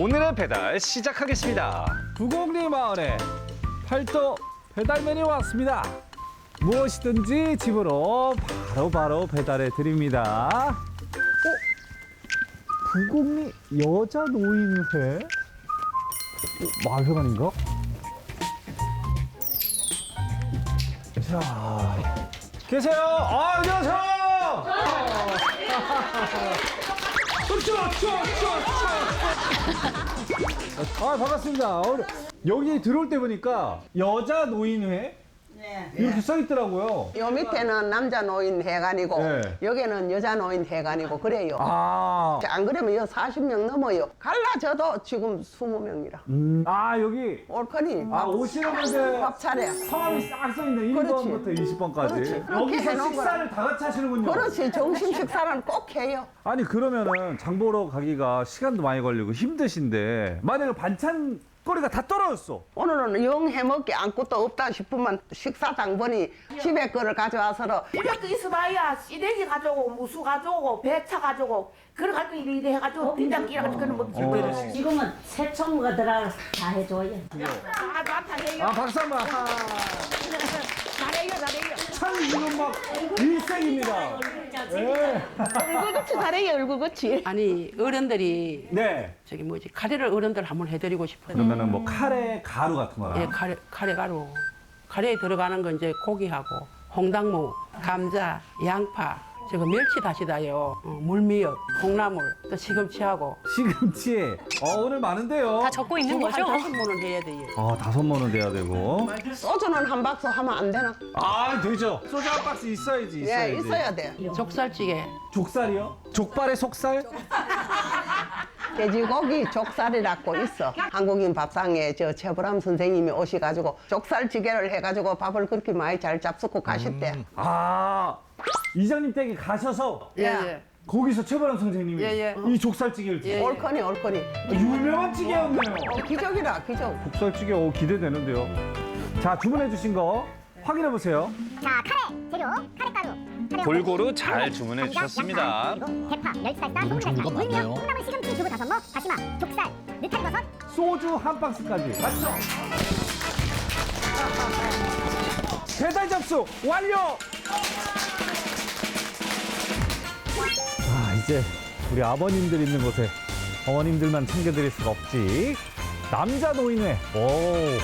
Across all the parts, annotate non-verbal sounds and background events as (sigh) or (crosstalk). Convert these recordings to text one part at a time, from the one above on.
오늘의 배달 시작하겠습니다. 부곡리 마을에 팔도 배달맨이 왔습니다. 무엇이든지 집으로 바로바로 배달해 드립니다. 어? 부곡리 여자 노인회? 어, 마을회관인가? 자, 계세요. 아, 안녕하세요. (laughs) 아 반갑습니다. 오늘 여기 들어올 때 보니까 여자 노인회 이렇게 써 있더라고요. 요 밑에는 남자 노인 회관이고 네. 여기는 여자 노인 회관이고 그래요. 아, 안 그러면 여 40명 넘어요. 갈라져도 지금 20명이라. 음, 아 여기 옳거니 아 밥, 오시는 분들 밥 차려. 성함이 싹 써 있는 그렇지. 1번부터 20번까지 그렇지. 그렇게 여기서 해놓은 식사를 다 같이 하시는군요. 그렇지 점심 식사는 꼭 해요. 아니 그러면은 장 보러 가기가 시간도 많이 걸리고 힘드신데 만약에 반찬 거리가 다 떨어졌어. 오늘은 영 해먹기 아무것도 없다 싶으면 식사 당번이 집에 거를 가져와서 집에 그 있어봐야 시래기 가져오고 무수 가져오고 배차 가져오고 그래 가지고 이래 이래 해가지고 된장찌개 가지고 그런 먹지 어. 지금은 새총무가 들어가 다 해줘요. 아 많다 해요 아 박수 한번. 이건 막 일생입니다. 네. 얼굴같이 잘해요 얼굴같이 아니 어른들이 네. 저기 뭐지 카레를 어른들 한번 해드리고 싶어요. 그러면은 뭐 카레 가루 같은 거나. 예, 카레 카레 가루 카레에 들어가는 건 이제 고기하고 홍당무, 감자, 양파, 저거 멸치 다시다요, 어, 물미역, 콩나물, 또 시금치하고 시금치. 어, 오늘 많은데요. 다 적고 있는 한 거죠? 다섯 번은 해야 돼요. 아, 다섯 번은 돼야 되고. 소주는 한 박스 하면 안 되나? 아, 되죠. 소주 한 박스 있어야지, 있어야지. 예, 있어야 돼. 족살찌개, 족살이요? 족발에 속살? (laughs) 돼지고기 족살이라고 있어. 한국인 밥상에 저 최보람 선생님이 오셔가지고 족살찌개를 해가지고 밥을 그렇게 많이 잘 잡수고 가셨대. 아, 이장님 댁에 가셔서 예, 예. 거기서 최보람 선생님이 예, 예. 이 족살찌개를 드세요. 옳거니 옳거니. 유명한 찌개였네요. 어, 기적이다 기적. 족살찌개 오 기대되는데요. 자, 주문해 주신 거 확인해 보세요. 자, 카레 재료, 카레가루, 카레 골고루 잘 주문해 주셨습니다. 그리고 대파, 멸치살사, 소금살사, 물면, 콩나물, 시금치, 두부 다섯 먹, 다시마, 족살, 느타리 버섯, 소주 한 박스까지. 맞죠? 배달 접수 완료! 이제 우리 아버님들 있는 곳에 어머님들만 챙겨드릴 수가 없지. 남자 노인회. 오.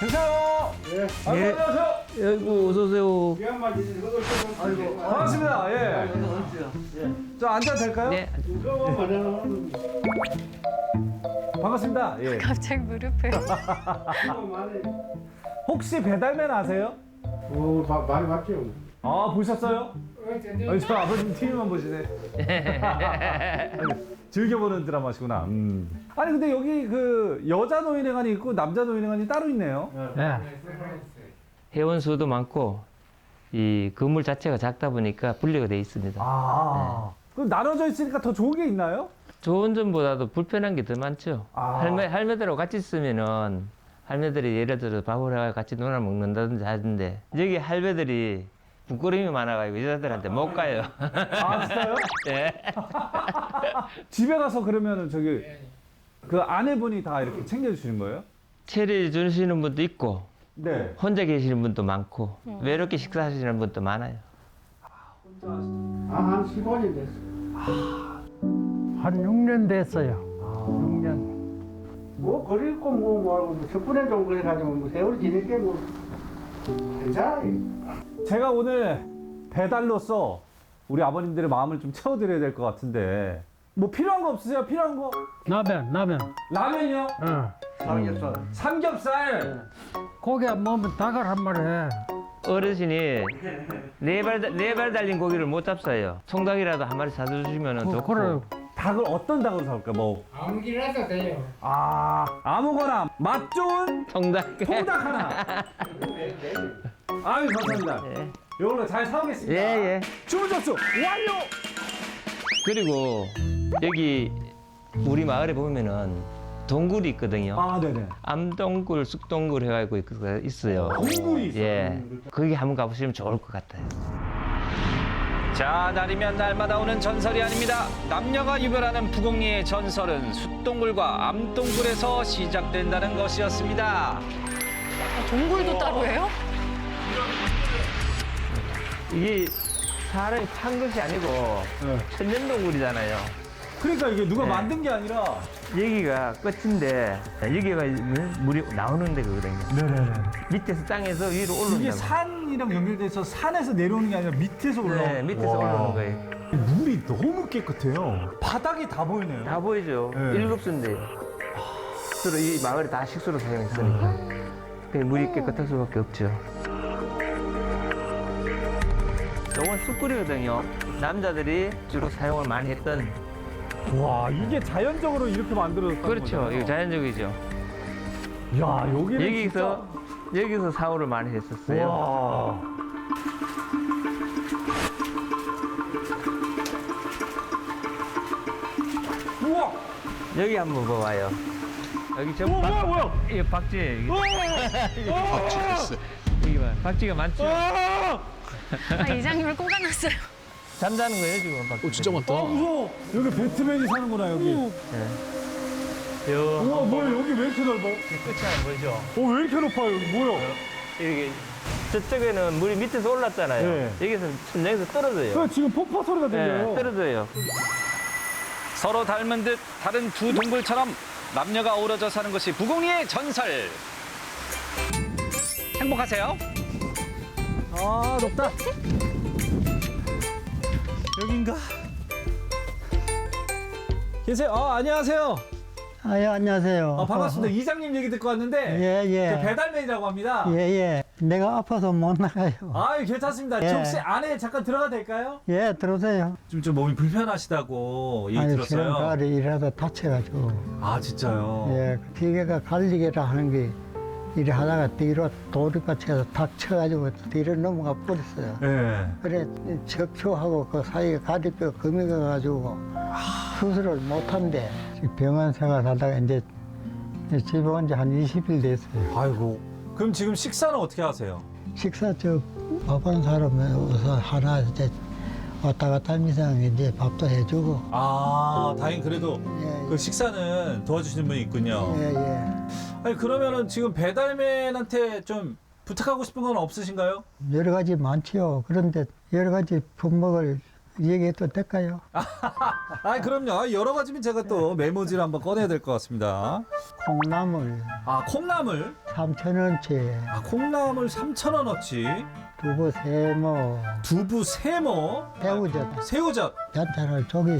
계세요. 예. 아이고, 안녕하세요. 아이고 어서 오세요. 아이고, 반갑습니다. 예. 저 앉아도 될까요? 네. 반갑습니다. 예. (laughs) 갑자기 무릎을. (laughs) 혹시 배달맨 아세요? 오, 마- 많이 봤죠. 아 보셨어요? 아니, 저 아버님 TV만 보시네. 아니, 즐겨보는 드라마시구나. 음. 아니 근데 여기 그 여자 노인회관이 있고 남자 노인회관이 따로 있네요. 네. 회원 수도 많고 이 건물 자체가 작다 보니까 분리가 돼 있습니다. 아. 그럼 나눠져 있으니까 더 좋은 게 있나요? 좋은 점보다도 불편한 게 더 많죠. 아. 할매 할매들하고 같이 있으면은 할매들이 예를 들어 밥을 해가 같이 놀아 먹는다든지 하는데 여기 할매들이 부끄러움이 많아가지고 여자들한테 못 가요. 아 진짜요? (laughs) 예. (laughs) 집에 가서 그러면은 저기 그 아내분이 다 이렇게 챙겨주시는 거예요? 체리 주시는 분도 있고 네. 혼자 계시는 분도 많고 외롭게 식사하시는 분도 많아요. 아, 한 15년 됐어. 한 6년 됐어요. 6년. 뭐, 거릴 거 뭐, 뭐, 하고, 10분의 정도 해가지고, 뭐, 세월이 지낼게, 뭐, 괜찮아. 제가 오늘 배달로서 우리 아버님들의 마음을 좀 채워드려야 될 것 같은데 뭐 필요한 거 없으세요? 필요한 거? 라면, 라면. 라면이요? 어. 삼겹살. 삼겹살. 고기 안 먹으면 닭을 한 마리 해. 어르신이 네발 네발 달린 고기를 못 잡사요. 총닭이라도 한 마리 사주시면 그, 좋고. 그래. 닭을 어떤 닭으로 사올까? 뭐 아무기라도 돼요. 아, 아무거나 맛 좋은 총닭. 통닭 하나. (laughs) 아유 감사합니다. 예. 이걸로 잘 사오겠습니다. 예, 예. 주문 접수 완료. 그리고 여기 우리 마을에 보면은 동굴이 있거든요. 아, 네네. 암동굴, 쑥동굴 해가지고 있- 있어요. 동굴이 있어요. 예. 거기 한번 가보시면 좋을 것 같아요. 자, 날이면 날마다 오는 전설이 아닙니다. 남녀가 유별하는 부곡리의 전설은 숫동굴과 암동굴에서 시작된다는 것이었습니다. 동굴도 따로 해요? 이게 사람이 판 것이 아니고 네. 천년동굴이잖아요. 그러니까 이게 누가 네. 만든 게 아니라 여기가 끝인데 여기가 물이 나오는 데거든요. 네네네. 밑에서 땅에서 위로 올라온다고. 이게 산이랑 연결돼서 산에서 내려오는 게 아니라 밑에서 올라오는 네, 밑에서 올라오는 거예요. 물이 너무 깨끗해요. 바닥이 다 보이네요. 다 보이죠. 네. 일급수인데 식수로 이 마을이 다 식수로 사용했으니까 그 물이 깨끗할 수밖에 없죠. 이건 숯불이거든요. 남자들이 주로 사용을 많이 했던 와 이게 자연적으로 이렇게 만들어졌다는 그렇죠. 거잖아요. 이거 자연적이죠. 야 여기는 여기서 여기서 사고를 많이 진짜... 했었어요. 와. 우와. 여기 한번 봐봐요. 여기 저 우와, 박- 뭐야, 뭐야? 이게. 박쥐 여기 (laughs) 봐. 박쥐가 많죠. 아, 이장님을 꼽아놨어요. 잠자는 거예요 지금 박쥐. 진짜 많다. 아 무서워. 여기 배트맨이 사는구나 여기. 요 우와 뭐야 여기 왜 이렇게 넓어? 끝이 안 보이죠? 어왜 이렇게 높아요 여기 뭐야? 이렇게 저쪽에는 물이 밑에서 올랐잖아요. 네. 여기서 천장에서 떨어져요. 그 지금 폭포 소리가 네, 들려요. 떨어져요. 서로 닮은 듯 다른 두 동굴처럼 남녀가 어우러져 사는 것이 부곡리의 전설. 행복하세요. 아 높다. 여긴가? 계세요? 아 안녕하세요. 아, 예, 안녕하세요. 아, 반갑습니다. 이장님 얘기 듣고 왔는데 예, 예. 저 배달맨이라고 합니다. 예, 예. 내가 아파서 못 나가요. 아 괜찮습니다. 예. 저 혹시 안에 잠깐 들어가도 될까요? 예, 들어오세요. 좀, 좀 몸이 불편하시다고 얘기 아니, 들었어요. 지난 가을에 일하다 다쳐가지고. 아 진짜요? 예, 기계가 갈리기라 하는 게 일을 하다가 뒤로 도리밭에서 탁 쳐가지고 뒤로 넘어가 버렸어요. 예. 그래 척추하고 그 사이에 가리뼈 금이 가가지고 수술을 못한대 병원 생활하다가 이제 집에 온 지 한 20일 됐어요. 아이고. 그럼 지금 식사는 어떻게 하세요? 식사 저 밥하는 사람 어서 하나 이제 왔다 갔다 하면서 이제 밥도 해주고 아 다행 그래도 예, 그 식사는 도와주시는 분이 있군요. 예, 예. 아니 그러면은 지금 배달맨한테 좀 부탁하고 싶은 건 없으신가요? 여러 가지 많지요. 그런데 여러 가지 품목을 얘기해도 될까요? (laughs) 아 그럼요. 아, 여러 가지면 제가 또 메모지를 한번 꺼내야 될 것 같습니다. 콩나물 아 콩나물. 3,000원치, 아 콩나물 3,000원어치. 두부 세모, 두부 세모. 새우젓, 새우젓. 야채를 조기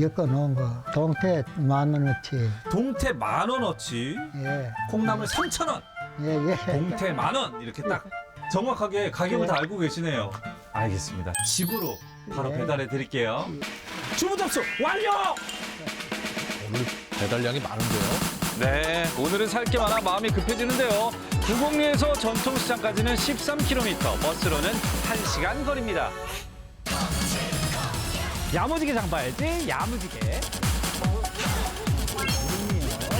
엮어 놓은 거, 동태 만 원어치. 동태 만 원어치. 예, 콩나물 3,000원. 예, 예. 동태 만 원. 이렇게 딱 정확하게 가격을 다 알고 계시네요. 알겠습니다. 집으로 바로 예. 배달해 드릴게요. 주문 접수 완료! 오늘 배달량이 많은데요. 네, 오늘은 살 게 많아 마음이 급해지는데요. 부곡리에서 전통시장까지는 13km, 버스로는 1시간 거리입니다. 야무지게 장봐야지, 야무지게.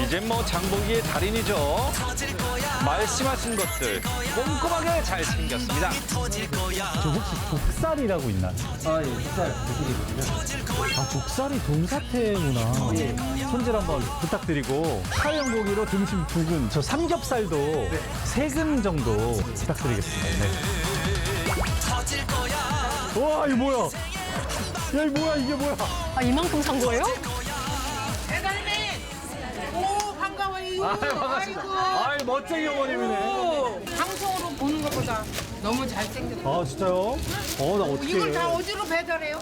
이젠 뭐 장보기의 달인이죠. 말씀하신 것들 꼼꼼하게 잘 챙겼습니다. 저 혹시 족살이라고 있나요? 아, 예, 식사 드시거든요. 아 족살이 동사태구나. 손질 한번 부탁드리고 사용고기로 등심 두 근, 저 삼겹살도 세근 정도 부탁드리겠습니다. 네. 와 이거 뭐야? 야 이거 뭐야 이게 뭐야? 아, 이만큼 산 거예요? 아 반갑습니다. 아이 멋쟁이 어머님이네. 방송으로 보는 것보다 너무 잘생겼어. 아 진짜요? 어 나 어떻게? 이걸 다 어디로 배달해요?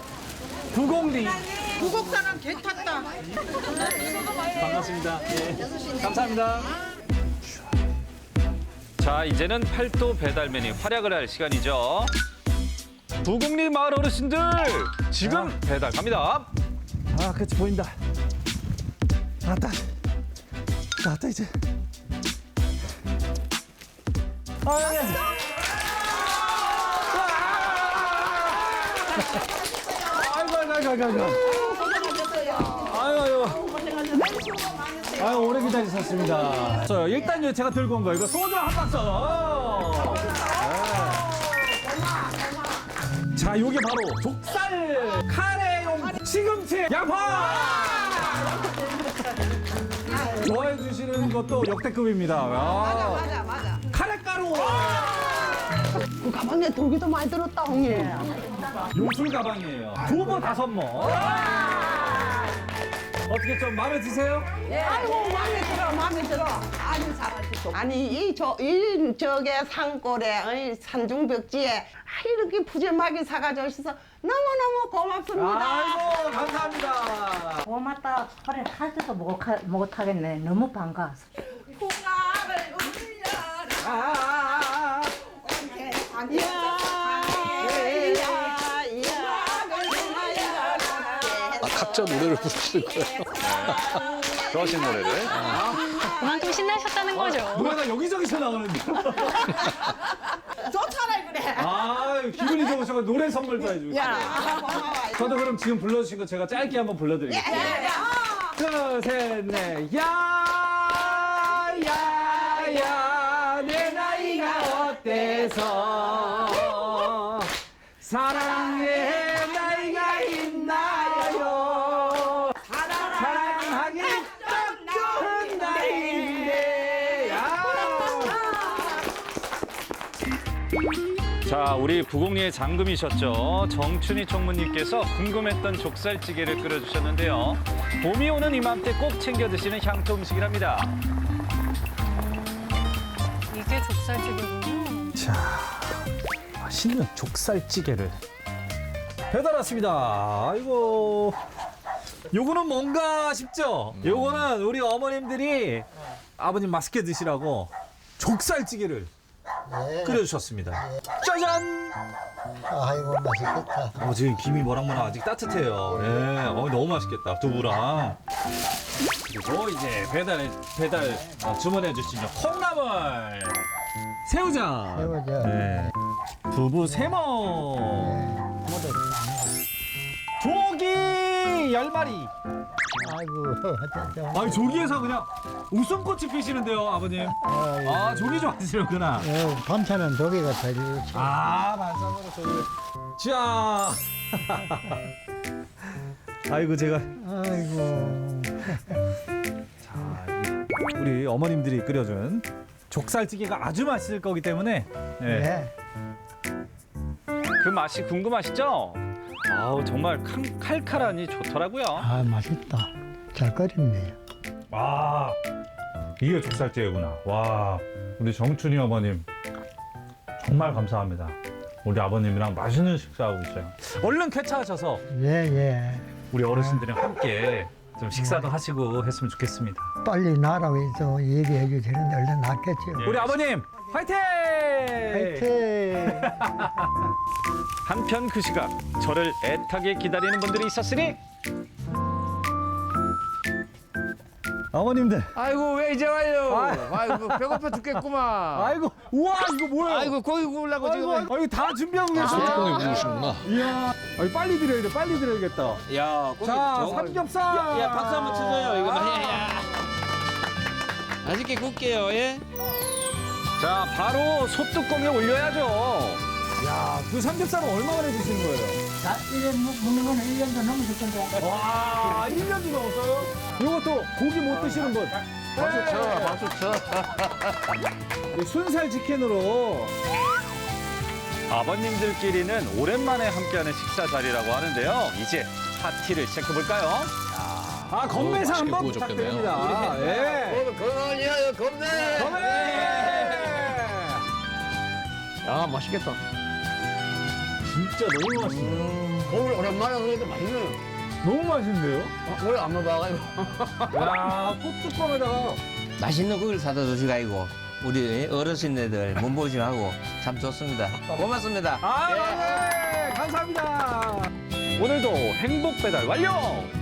부곡리. 구곡 사람 개 탔다. 반갑습니다. 예. 감사합니다. 자, 이제는 팔도 배달맨이 활약을 할 시간이죠. 부곡리 마을 어르신들 지금 배달 갑니다. 아, 그치 보인다. 나왔다. 나왔다 이제. 아, 형님. 아이고, 아이고, 아이고, 아이고. 아유, 오래 기다리셨습니다. 저 일단 이거 제가 들고 온 거, 이거 소주 한 박스. 어. 네. 자, 요게 바로 족살 카레용 시금치 양파! 좋아해 주시는 것도 역대급입니다. 맞아, 맞아 맞아 카레가루! 그 가방에 돌기도 많이 들었다 형님 요술 가방이에요. 두부 다섯 모. 어떻게 좀 마음에 드세요? 아이고 마음에 들어 마음에 들어 아주 잘하시고 아니 이 저 이 저게 산골에 이 산중벽지에 아, 이렇게 푸짐하게 사가지고 오셔서 너무너무 고맙습니다 아이고, 감사합니다. 고맙다. 그래 하지도 못, 하, 못 하겠네. 너무 반가워서. 아, 아, 아, 아. 아, 각자 노래를 부르시는 거예요. 좋아하시는 노래를. 그만큼 신나셨다는 거죠. 노래가 여기저기서 나오는데. 좋잖아 그래 아, 기분이 좋으셔서 노래 선물도 해주고. 저도 그럼 지금 불러주신 거 제가 짧게 한번 불러드리겠습니다. 둘, 셋, 넷. 야, 야, 야, 내 나이가 어때서 사랑의 자, 우리 부곡리의 장금이셨죠. 정춘희 총무님께서 궁금했던 족살찌개를 끓여주셨는데요. 봄이 오는 이맘때 꼭 챙겨 드시는 향토 음식이랍니다. 이게 족살찌개군요. 자, 맛있는 족살찌개를 배달 왔습니다. 아이고. 요거는 뭔가 싶죠? 요거는 우리 어머님들이 아버님 맛있게 드시라고 족살찌개를 끓여주셨습니다. 짜잔! 아이고 맛있겠다. 어, 지금 김이 뭐랑뭐랑 아직 따뜻해요. 네, 어, 너무 맛있겠다. 두부랑. 그리고 이제 배달, 배달 어, 주문해 주시면 콩나물, 새우장, 새우장. 네. 두부 세모, 조기 열 마리. 아이고. 아, 조기에서 그냥 웃음꽃이 피시는데요, 아버님. 아, 조기 좋아하시는구나. 예, 반찬은 조개가 제일 좋지. 아, 반찬으로 조기. 자. (laughs) 아이고, 제가 아이고. 우리 어머님들이 끓여준 족살찌개가 아주 맛있을 거기 때문에 네. 네. 그 맛이 궁금하시죠? 아우, 정말 칼- 칼칼하니 좋더라고요. 아 맛있다. 잘 끓였네요. 와 이게 족살찌개구나 와 우리 정춘희 어머님 정말 감사합니다 우리 아버님이랑 맛있는 식사하고 있어요 얼른 쾌차하셔서 예 예. 우리 어르신들이랑 함께 좀 식사도 하시고 했으면 좋겠습니다 빨리 나라고 해서 얘기해 주시는데 얼른 낫겠죠. 우리 아버님 화이팅! 화이팅! (laughs) 한편 그 시각 저를 애타게 기다리는 분들이 있었으니 어머님들 아이고 왜 이제 와요? 아 이고 배고파 죽겠구만. 아이고 우와 이거 뭐야 아이고 고기 구우려고 아이고, 지금. 아이고 다 준비하고 아, 계시네 뚜껑에 부르시는구나. 이야 아니, 빨리 드려야 돼 빨리 드려야겠다 야 자 삼겹살 야, 야 박수 한번 쳐줘요 이거. 아. 야. 맛있게 굽게요 예. 자, 바로 소뚜껑에 올려야죠. 야, 그 삼겹살은 얼마 만에 드시는 거예요? 나 이래 먹는 거는 1년도 넘었을 건데. 와, 1년도 넘었어요? 이것도 고기 못 드시는 분. 박수 쳐 박수 쳐. 이 (laughs) 순살 치킨으로. 아버님들끼리는 오랜만에 함께하는 식사 자리라고 하는데요. 이제 파티를 시작해볼까요? 아, 건배사 맛있게 한번 구워줬겠네요. 부탁드립니다. 예. 건강하냐 겁내. 건배! 야, 맛있겠다. 진짜 너무 맛있네요. 오늘 오랜만에 그래도 맛있네요. 너무 맛있는데요? 오늘 안 먹어가지고. 야, 꽃뚜껑에다가. 맛있는 고기를 사다 주시고 우리 어르신네들 몸보신하고 참 좋습니다. 고맙습니다. 아, 네. 감사합니다. 오늘도 행복 배달 완료!